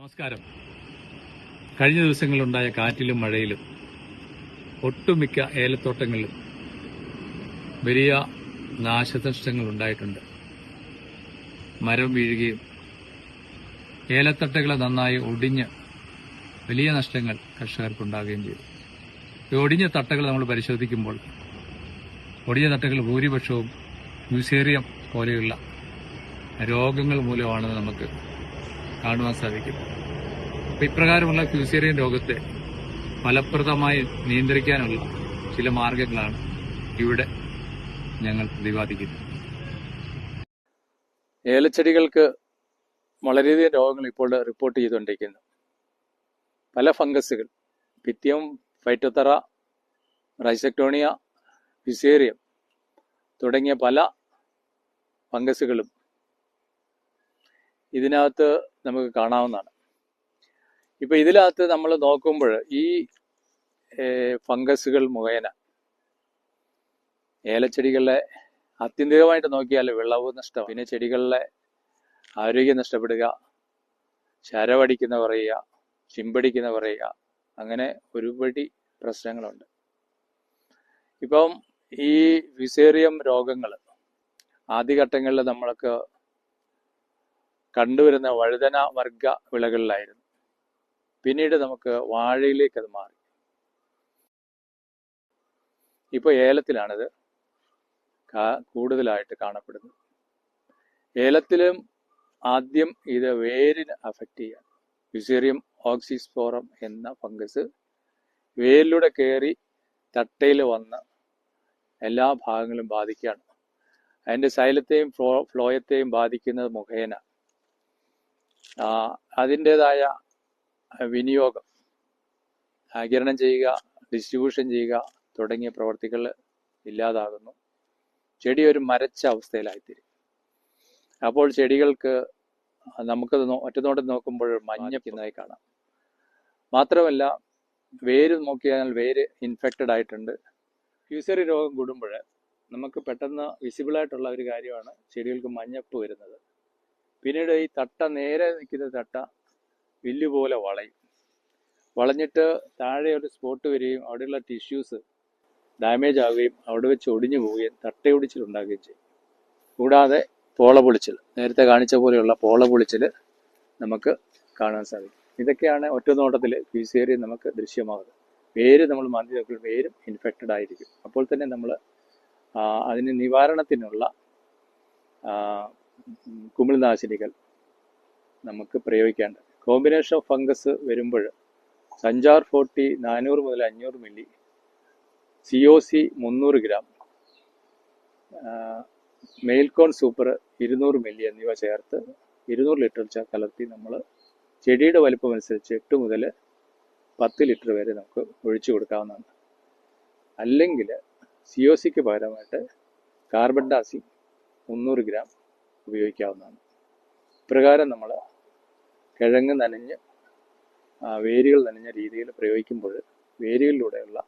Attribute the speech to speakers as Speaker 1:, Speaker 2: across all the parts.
Speaker 1: നമസ്കാരം. കഴിഞ്ഞ ദിവസങ്ങളിലുണ്ടായ കാറ്റിലും മഴയിലും ഒട്ടുമിക്ക ഏലത്തോട്ടങ്ങളിലും വലിയ നാശനഷ്ടങ്ങൾ ഉണ്ടായിട്ടുണ്ട്. മരം വീഴുകയും ഏലത്തട്ടകളെ നന്നായി ഒടിഞ്ഞ് വലിയ നഷ്ടങ്ങൾ കർഷകർക്കുണ്ടാകുകയും ചെയ്തു. ഈ ഒടിഞ്ഞ തട്ടകൾ നമ്മൾ പരിശോധിക്കുമ്പോൾ ഒടിഞ്ഞ തട്ടകൾ ഭൂരിപക്ഷവും മ്യൂസേറിയം പോലെയുള്ള രോഗങ്ങൾ മൂലമാണെന്ന് നമുക്ക് കാണുവാൻ സാധിക്കും. അപ്പൊ ഇപ്രകാരമുള്ള ക്യൂസേറിയൻ രോഗത്തെ ഫലപ്രദമായി നിയന്ത്രിക്കാനുള്ള ചില മാർഗങ്ങളാണ് ഇവിടെ ഞങ്ങൾ പ്രതിപാദിക്കുന്നത്.
Speaker 2: ഏലച്ചെടികൾക്ക് വളരെയധികം രോഗങ്ങൾ ഇപ്പോൾ റിപ്പോർട്ട് ചെയ്തുകൊണ്ടിരിക്കുന്നു. പല ഫംഗസുകൾ പിത്യം ഫൈറ്റോത്തറ റൈസക്ടോണിയ ഫിസേറിയം തുടങ്ങിയ പല ഫംഗസുകളും ഇതിനകത്ത് നമുക്ക് കാണാവുന്നതാണ്. ഇപ്പൊ ഇതിനകത്ത് നമ്മൾ നോക്കുമ്പോൾ ഈ ഫംഗസുകൾ മുഖേന ഏലച്ചെടികളിലെ ആത്യന്തികമായിട്ട് നോക്കിയാൽ വിളവ് നഷ്ടം പിന്നെ ചെടികളിലെ ആരോഗ്യം നഷ്ടപ്പെടുക ശരവടിക്കുന്ന പറയുക ചിമ്പടിക്കുന്ന പറയുക അങ്ങനെ ഒരുപടി പ്രശ്നങ്ങളുണ്ട്. ഇപ്പം ഈ വിസേറിയം രോഗങ്ങൾ ആദ്യഘട്ടങ്ങളിൽ നമ്മൾക്ക് കണ്ടുവരുന്ന വഴുതന വർഗ വിളകളിലായിരുന്നു. പിന്നീട് നമുക്ക് വാഴയിലേക്ക് അത് മാറി. ഇപ്പോൾ ഏലത്തിലാണിത് കൂടുതലായിട്ട് കാണപ്പെടുന്നത്. ഏലത്തിലും ആദ്യം ഇത് വേരിന് അഫക്റ്റ് ചെയ്യാം. യുസേറിയം ഓക്സിസ്പോറം എന്ന ഫംഗസ് വേരിലൂടെ കയറി തട്ടയിൽ വന്ന് എല്ലാ ഭാഗങ്ങളും ബാധിക്കുകയാണ്. അതിന്റെ ശൈലത്തെയും ഫ്ലോ ഫ്ലോയത്തെയും ബാധിക്കുന്നത് മുഖേന. അതിന്റെതായ വിനിയോഗം ആകിരണം ചെയ്യുക ഡിസ്ട്രിബ്യൂഷൻ ചെയ്യുക തുടങ്ങിയ പ്രവർത്തികൾ ഇല്ലാതാകുന്നു. ചെടി ഒരു മരച്ച അവസ്ഥയിലായിത്തീരും. അപ്പോൾ ചെടികൾക്ക് നമുക്കത് ഒറ്റനോട്ടം നോക്കുമ്പോൾ മഞ്ഞപ്പിന്നതായി കാണാം. മാത്രമല്ല വേര് നോക്കിയാൽ വേര് ഇൻഫെക്റ്റഡ് ആയിട്ടുണ്ട്. ഫ്യൂസറി രോഗം കൂടുമ്പോൾ നമുക്ക് പെട്ടെന്ന് വിസിബിൾ ആയിട്ടുള്ള ഒരു കാര്യമാണ് ചെടികൾക്ക് മഞ്ഞപ്പ് വരുന്നത്. പിന്നീട് ഈ തട്ട നേരെ നിൽക്കുന്ന തട്ട വില്ല് പോലെ വളയും. വളഞ്ഞിട്ട് താഴെ ഒരു സ്പോട്ട് വരികയും അവിടെയുള്ള ടിഷ്യൂസ് ഡാമേജ് ആവുകയും അവിടെ വെച്ച് ഒടിഞ്ഞു പോവുകയും തട്ടയൊടിച്ചിലുണ്ടാക്കുകയും ചെയ്യും. കൂടാതെ പോള പൊളിച്ചിൽ നേരത്തെ കാണിച്ച പോലെയുള്ള പോള പൊളിച്ചിൽ നമുക്ക് കാണാൻ സാധിക്കും. ഇതൊക്കെയാണ് ഒറ്റ നോട്ടത്തിൽ ഫീസേറിയ നമുക്ക് ദൃശ്യമാകുന്നത്. വേര് നമ്മൾ മാന്തി നോക്കുമ്പോൾ വേരും ഇൻഫെക്റ്റഡ് ആയിരിക്കും. അപ്പോൾ തന്നെ നമ്മൾ അതിന് നിവാരണത്തിനുള്ള കുമിൾനാശിനികൾ നമുക്ക് പ്രയോഗിക്കേണ്ടത് കോമ്പിനേഷൻ ഓഫ് ഫംഗസ് വരുമ്പോൾ സഞ്ചാർ ഫോർട്ടി നാനൂറ് മുതൽ അഞ്ഞൂറ് മില്ലി സി ഒ സി മുന്നൂറ് ഗ്രാം മെയിൽകോൺ സൂപ്പർ ഇരുന്നൂറ് മില്ലി എന്നിവ ചേർത്ത് ഇരുന്നൂറ് ലിറ്റർ കലർത്തി നമ്മൾ ചെടിയുടെ വലിപ്പം അനുസരിച്ച് എട്ട് മുതൽ പത്ത് ലിറ്റർ വരെ നമുക്ക് ഒഴിച്ചു കൊടുക്കാവുന്നതാണ്. അല്ലെങ്കിൽ സി ഒ സിക്ക് പകരമായിട്ട് കാർബൺ ഡാസി മുന്നൂറ് ഗ്രാം ഉപയോഗിക്കാവുന്നതാണ്. ഇപ്രകാരം നമ്മൾ കിഴങ്ങ് നനഞ്ഞ് വേരുകൾ നനഞ്ഞ രീതിയിൽ പ്രയോഗിക്കുമ്പോൾ വേരുകളിലൂടെയുള്ള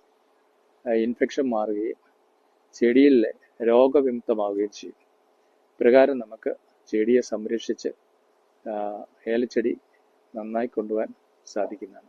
Speaker 2: ഇൻഫെക്ഷൻ മാറുകയും ചെടിയിലെ രോഗവിമുക്തമാവുകയും ചെയ്യും. ഇപ്രകാരം നമുക്ക് ചെടിയെ സംരക്ഷിച്ച് ഏലച്ചെടി നന്നായി കൊണ്ടുപോകാൻ സാധിക്കുന്നതാണ്.